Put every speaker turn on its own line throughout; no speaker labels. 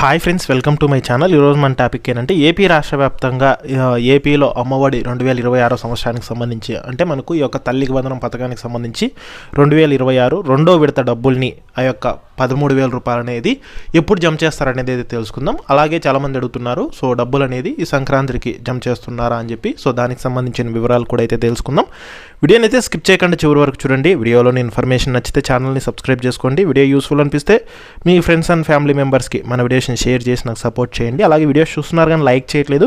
Hi friends welcome to my channel ఈరోజు మన topic ఏంటంటే ఏపీ రాష్ట్ర వ్యాప్తంగా ఏపీలో అమ్మఒడి రెండు వేల ఇరవై ఆరో సంవత్సరానికి సంబంధించి అంటే మనకు ఈ యొక్క తల్లికి వందనం పథకానికి సంబంధించి రెండు వేల ఇరవై ఆరు రెండో విడత డబ్బుల్ని ఆ యొక్క పదమూడు వేల రూపాయలు అనేది ఎప్పుడు జమ చేస్తారనేది అయితే తెలుసుకుందాం. అలాగే చాలామంది అడుగుతున్నారు సో డబ్బులు అనేది ఈ సంక్రాంతికి జమ చేస్తున్నారా? అని చెప్పి. సో దానికి సంబంధించిన వివరాలు కూడా అయితే తెలుసుకుందాం. వీడియోని అయితే స్కిప్ చేయకుండా చివరి వరకు చూడండి. వీడియోలోని ఇన్ఫర్మేషన్ నచ్చితే ఛానల్ని సబ్స్క్రైబ్ చేసుకోండి. వీడియో యూస్ఫుల్ అనిపిస్తే మీ ఫ్రెండ్స్ అండ్ ఫ్యామిలీ మెంబర్స్కి మన వీడియోస్ని షేర్ చేసి నాకు సపోర్ట్ చేయండి. అలాగే వీడియోస్ చూస్తున్నారు కానీ లైక్ చేయట్లేదు.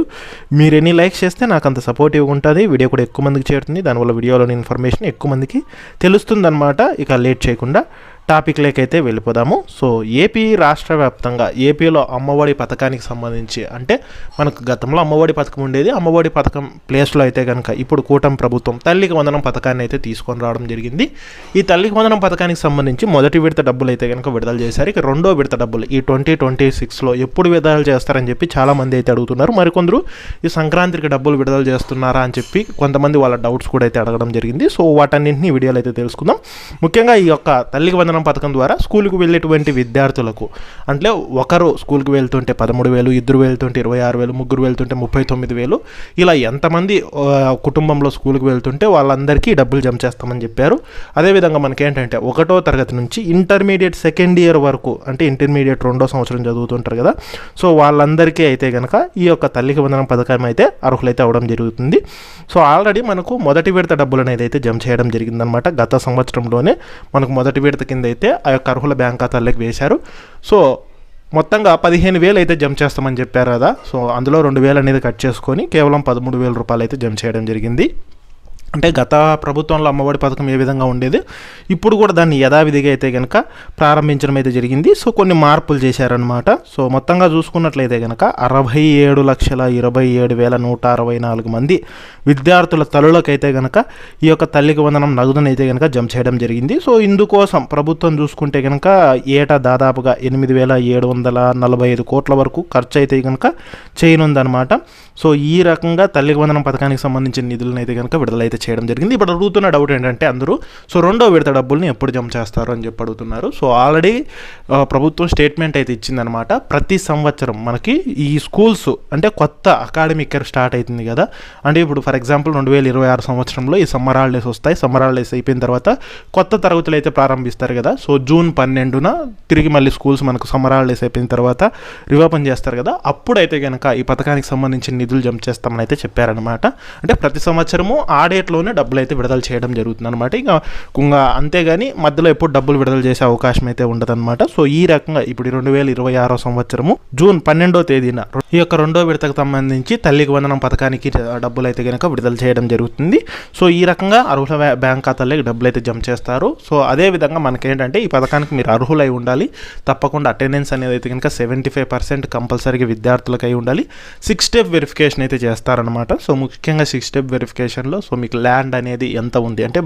మీరు ఎన్ని లైక్స్ చేస్తే నాకు అంత సపోర్టివ్గా ఉంటుంది. వీడియో కూడా ఎక్కువ మందికి చేరుతుంది. దానివల్ల వీడియోలోని ఇన్ఫర్మేషన్ ఎక్కువ మందికి తెలుస్తుందన్నమాట. ఇక లేట్ చేయకుండా టాపిక్లోకైతే వెళ్ళిపోదాము. సో ఏపీ రాష్ట్ర వ్యాప్తంగా ఏపీలో అమ్మఒడి పథకానికి సంబంధించి అంటే మనకు గతంలో అమ్మఒడి పథకం ఉండేది. అమ్మఒడి పథకం ప్లేస్లో అయితే కనుక ఇప్పుడు కూటమి ప్రభుత్వం తల్లికి వందనం పథకాన్ని అయితే తీసుకొని రావడం జరిగింది. ఈ తల్లికి వందనం పథకానికి సంబంధించి మొదటి విడత డబ్బులు అయితే కనుక విడుదల చేశారు. ఇక రెండో విడత డబ్బులు ఈ ట్వంటీ ట్వంటీ సిక్స్లో ఎప్పుడు విడుదల చేస్తారని చెప్పి చాలామంది అయితే అడుగుతున్నారు. మరికొందరు ఈ సంక్రాంతికి డబ్బులు విడుదల చేస్తున్నారా అని చెప్పి కొంతమంది వాళ్ళ డౌట్స్ కూడా అయితే అడగడం జరిగింది. సో వాటన్నింటినీ వీడియోలో అయితే తెలుసుకుందాం. ముఖ్యంగా ఈ యొక్క తల్లికి వందనం పథకం ద్వారా స్కూల్కి వెళ్ళేటువంటి విద్యార్థులకు. అంటే ఒకరు స్కూల్కి వెళ్తుంటే పదమూడు వేలు ఇద్దరు వెళ్తుంటే ఇరవై ఆరు వేలు ముగ్గురు వెళ్తుంటే ముప్పై తొమ్మిది వేలు. ఇలా ఎంతమంది కుటుంబంలో స్కూల్కి వెళ్తుంటే వాళ్ళందరికీ డబ్బులు జమ చేస్తామని చెప్పారు. అదేవిధంగా మనకేంటంటే ఒకటో తరగతి నుంచి ఇంటర్మీడియట్ సెకండ్ ఇయర్ వరకు అంటే ఇంటర్మీడియట్ రెండో సంవత్సరం చదువుతుంటారు కదా. సో వాళ్ళందరికీ అయితే కనుక ఈ యొక్క తల్లికి వందనం పథకం అయితే అర్హులైతే అవడం జరుగుతుంది. సో ఆల్రెడీ మనకు మొదటి విడత డబ్బులు అనేది అయితే జమ చేయడం జరిగిందనమాట. గత సంవత్సరంలోనే మనకు మొదటి విడత కింద అయితే ఆ యొక్క అర్హుల బ్యాంక్ ఖాతాల్లోకి వేశారు. సో మొత్తంగా పదిహేను వేలు అయితే జమ చేస్తామని చెప్పారు కదా. సో అందులో రెండు వేలు అనేది కట్ చేసుకొని కేవలం పదమూడు వేల రూపాయలు అయితే జమ చేయడం జరిగింది. అంటే గత ప్రభుత్వంలో అమ్మఒడి పథకం ఏ విధంగా ఉండేది? ఇప్పుడు కూడా దాన్ని యథావిధిగా అయితే కనుక ప్రారంభించడం అయితే జరిగింది. సో కొన్ని మార్పులు చేశారనమాట సో మొత్తంగా చూసుకున్నట్లయితే కనుక అరవై ఏడు లక్షల ఇరవై ఏడు వేల నూట అరవై నాలుగు మంది విద్యార్థుల తల్లులకైతే కనుక ఈ యొక్క తల్లికి వందనం నగదునైతే అయితే కనుక జమ చేయడం జరిగింది. సో ఇందుకోసం ప్రభుత్వం చూసుకుంటే కనుక ఏటా దాదాపుగా ఎనిమిది వేల ఏడు వందల నలభై ఐదు కోట్ల వరకు ఖర్చు అయితే కనుక చేయనుందనమాట సో ఈ రకంగా తల్లికి వందనం పథకానికి సంబంధించిన నిధులను అయితే కనుక విడుదలైతే చేయడం జరిగింది. ఇప్పుడు అడుగుతున్న డౌట్ ఏంటంటే అందరూ సో రెండో విడత డబ్బుల్ని ఎప్పుడు జమ చేస్తారు? అని చెప్పి అడుగుతున్నారు. సో ఆల్రెడీ ప్రభుత్వం స్టేట్మెంట్ అయితే ఇచ్చిందనమాట ప్రతి సంవత్సరం మనకి ఈ స్కూల్స్ అంటే కొత్త అకాడమిక్ ఇయర్ స్టార్ట్ అవుతుంది కదా. అంటే ఇప్పుడు ఫర్ ఎగ్జాంపుల్ రెండు వేల ఇరవై ఆరు సంవత్సరంలో ఈ సమ్మర్ హాలిడేస్ వస్తాయి. సమ్మర్ హాలిడేస్ అయిపోయిన తర్వాత కొత్త తరగతులు అయితే ప్రారంభిస్తారు కదా. సో జూన్ పన్నెండున తిరిగి మళ్ళీ స్కూల్స్ మనకు సమ్మర్ హాలిడేస్ అయిపోయిన తర్వాత రివాపన్ చేస్తారు కదా. అప్పుడైతే కనుక ఈ పథకానికి సంబంధించిన నిధులు జమ చేస్తామని అయితే చెప్పారనమాట అంటే ప్రతి సంవత్సరము ఆ డేట్లోనే డబ్బులు అయితే విడుదల చేయడం జరుగుతుంది అనమాట ఇంకా ఇంకా అంతేగాని మధ్యలో ఎప్పుడు డబ్బులు విడుదల చేసే అవకాశం అయితే ఉండదన్నమాట. సో ఈ రకంగా ఇప్పుడు రెండు వేల ఇరవై ఆరో సంవత్సరము జూన్ పన్నెండో తేదీన ఈ యొక్క రెండో విడతకు సంబంధించి తల్లికి వందనం పథకానికి డబ్బులు అయితే కనుక విడుదల చేయడం జరుగుతుంది. సో ఈ రకంగా అర్హుల బ్యాంక్ ఖాతాలోకి డబ్బులు అయితే జమ చేస్తారు. సో అదే విధంగా మనకేంటంటే ఈ పథకానికి మీరు అర్హులై ఉండాలి. తప్పకుండా అటెండెన్స్ అనేది అయితే కనుక సెవెంటీ ఫైవ్ పర్సెంట్ కంపల్సరీగా విద్యార్థులకు అయి ఉండాలి. సిక్స్ స్టెప్ వెరిఫికేషన్ అయితే చేస్తారనమాట సో ముఖ్యంగా సిక్స్ స్టెప్ వెరిఫికేషన్లో సో మీకు ల్యాండ్ అనేది ఎంత ఉంది? అంటే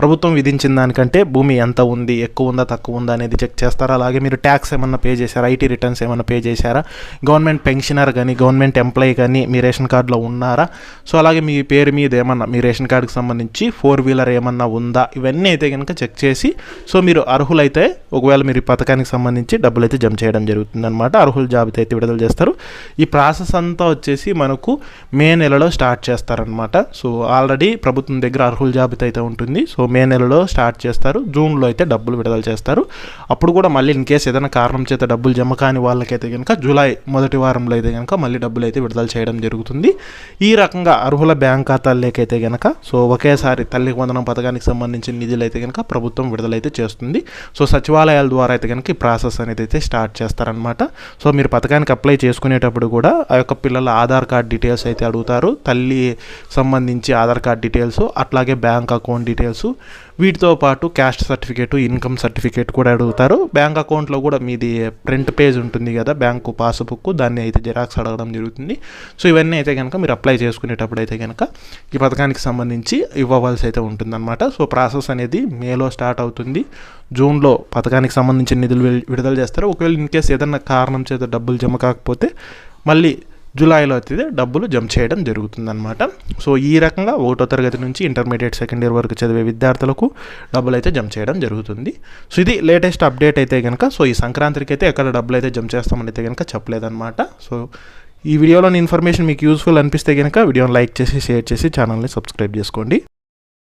ప్రభుత్వం విధించిన దానికంటే భూమి ఎంత ఉంది? ఎక్కువ ఉందా? తక్కువ ఉందా? అనేది చెక్ చేస్తారా? అలాగే మీరు ట్యాక్స్ ఏమన్నా పే చేశారా? ఐటీ రిటర్న్స్ ఏమన్నా పే చేశారా? గవర్నమెంట్ పెన్షనర్ కానీ గవర్నమెంట్ ఎంప్లాయీ కానీ మీ రేషన్ కార్డులో ఉన్నారా? సో అలాగే మీ పేరు మీద ఏమన్నా మీ రేషన్ కార్డుకి సంబంధించి ఫోర్ వీలర్ ఏమన్నా ఉందా? ఇవన్నీ అయితే కనుక చెక్ చేసి సో మీరు అర్హులైతే ఒకవేళ మీరు ఈ పథకానికి సంబంధించి డబ్బులు అయితే జమ చేయడం జరుగుతుంది అనమాట అర్హుల జాబితా అయితే విడుదల చేస్తారు. ఈ ప్రాసెస్ అంతా వచ్చేసి మనకు మే నెలలో స్టార్ట్ చేస్తారనమాట సో ఆల్రెడీ ప్రభుత్వం దగ్గర అర్హుల జాబితా అయితే ఉంటుంది. సో మే నెలలో స్టార్ట్ చేస్తారు. జూన్లో అయితే డబ్బులు విడుదల చేస్తారు. అప్పుడు కూడా మళ్ళీ ఇన్ కేసు ఏదైనా కారణం చేత డబ్బులు జమ కాని వాళ్ళకైతే కనుక జూలై మొదటి వారంలో అయితే కనుక మళ్ళీ డబ్బులు అయితే విడుదల చేయడం జరుగుతుంది. ఈ రకంగా అర్హుల బ్యాంక్ ఖాతాల్లోకైతే కనుక సో ఒకేసారి తల్లి వందనం పథకానికి సంబంధించిన నిధులు అయితే కనుక ప్రభుత్వం విడుదలైతే చేస్తుంది. సో సచివాలయాల ద్వారా అయితే కనుక ఈ ప్రాసెస్ అనేది అయితే స్టార్ట్ చేస్తారనమాట సో మీరు పథకానికి అప్లై చేసుకునేటప్పుడు కూడా ఆ యొక్క పిల్లల ఆధార్ కార్డ్ డీటెయిల్స్ అయితే అడుగుతారు. తల్లి సంబంధించి ఆధార్ కార్డ్ డీటెయిల్స్ అట్లాగే బ్యాంక్ అకౌంట్ డీటెయిల్స్ వీటితో పాటు క్యాస్ట్ సర్టిఫికేట్ ఇన్కమ్ సర్టిఫికేట్ కూడా అడుగుతారు. బ్యాంక్ అకౌంట్లో కూడా మీది ప్రింట్ పేజ్ ఉంటుంది కదా బ్యాంకు పాస్బుక్ దాన్ని అయితే జిరాక్స్ అడగడం జరుగుతుంది. సో ఇవన్నీ అయితే కనుక మీరు అప్లై చేసుకునేటప్పుడు అయితే కనుక ఈ పథకానికి సంబంధించి ఇవ్వవలసి అయితే ఉంటుందన్నమాట. సో ప్రాసెస్ అనేది మేలో స్టార్ట్ అవుతుంది. జూన్లో పథకానికి సంబంధించిన నిధులు విడుదల చేస్తారు. ఒకవేళ ఇన్ కేసు ఏదన్నా కారణం చేత డబ్బులు జమ కాకపోతే మళ్ళీ జూలైలో అయితే డబ్బులు జమ చేయడం జరుగుతుందన్నమాట. సో ఈ రకంగా ఒకటో తరగతి నుంచి ఇంటర్మీడియట్ సెకండ్ ఇయర్ వరకు చదివే విద్యార్థులకు డబ్బులు అయితే జమ చేయడం జరుగుతుంది. సో ఇది లేటెస్ట్ అప్డేట్ అయితే కనుక సో ఈ సంక్రాంతికి అయితే ఎక్కడ డబ్బులు అయితే జమ చేస్తామని అయితే కనుక చెప్పలేదన్నమాట. సో ఈ వీడియోలోని ఇన్ఫర్మేషన్ మీకు యూస్ఫుల్ అనిపిస్తే కనుక వీడియోని లైక్ చేసి షేర్ చేసి ఛానల్ని సబ్స్క్రైబ్ చేసుకోండి.